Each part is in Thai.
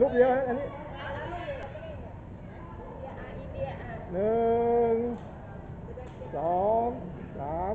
ลูกเดียวฮะอันนี้หนึ่งสองสาม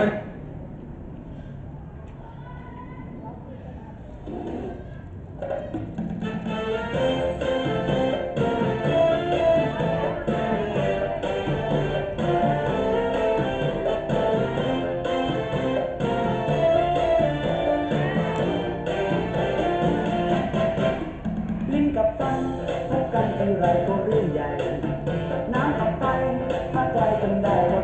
ลิ้นกับฟันพบกันทีไรก็เรื่องใหญ่ น้ำกับไฟถ้าใจกันได้ว่า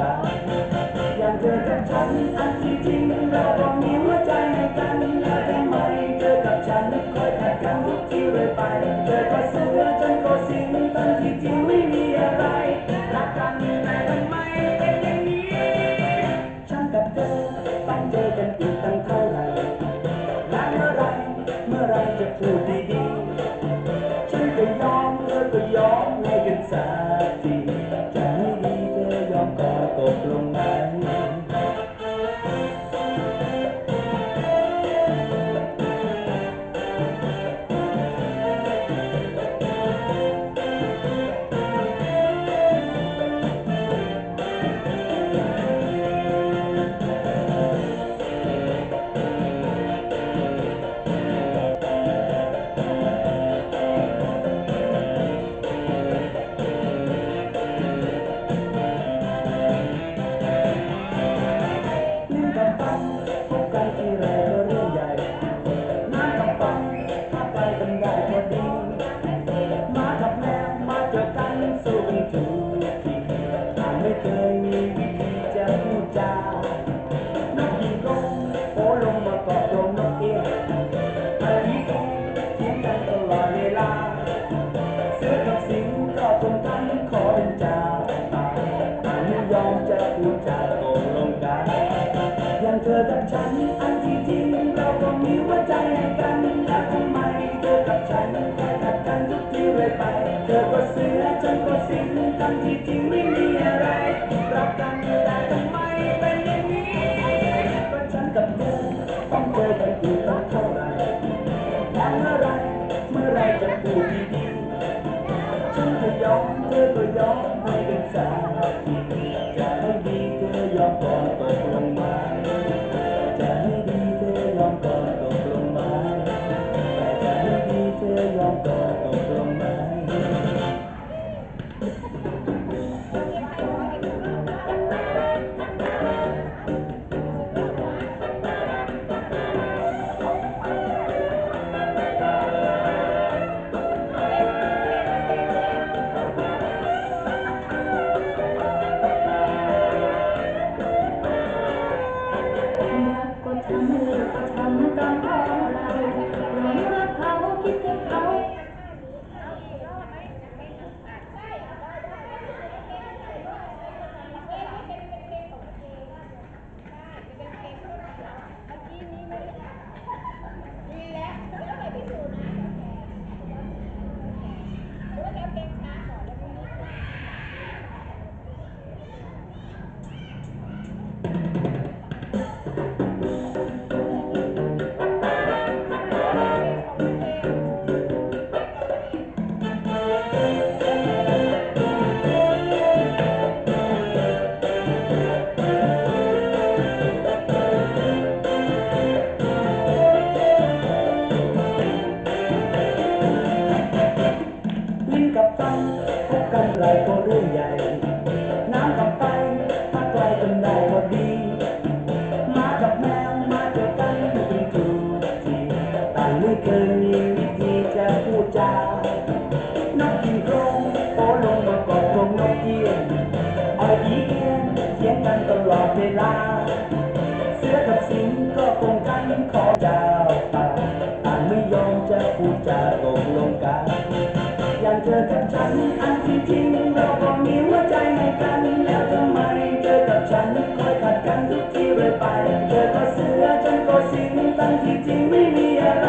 กันอยากเจอแต่ฉัน Amen. กันที่จริงไม่มีอะไรรักกันไม่ทำไมเป็นอย่างนี้ก็ฉันกับเธอต้องเจอกันอีกสัเท่าไหร่เมื่อไรเมื่อไรจะพูดดีฉันก็ยอมเธอก็ยอมให้เป็นสาวที่ให้ดีเธอยอมกอน อยากเจอกับฉันอันที่จริงเราก็มีหัวใจให้กันแล้วทำไมเจอกับฉันคอยขัดกันทุกทีเลยไป เจอก็เสือฉันก็สิ้นตั้งที่จริงไม่มีอะไร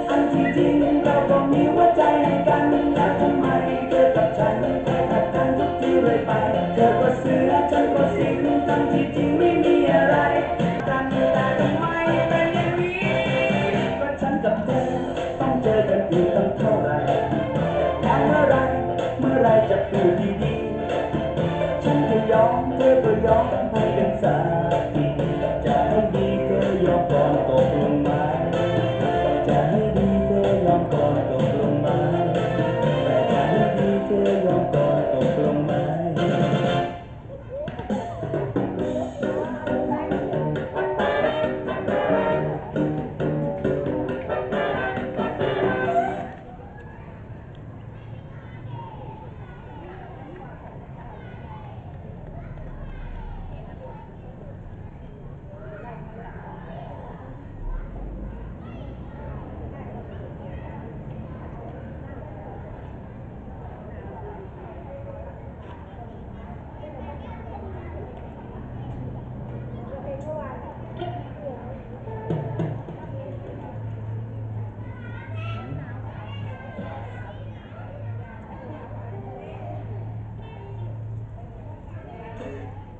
สิงทั้งที่จริงไม่มีอะไรกันแต่ทำไมเป็นอย่างนี้ก็ฉันกับเธอต้องเจอกันอีกตั้งเท่าไหร่แล้วเมื่อไรเมื่อไรจะพูดดีๆฉันก็ยอมเธอก็ยอมให้กันสักทีจะให้ดีเธอยอมก่อนตกล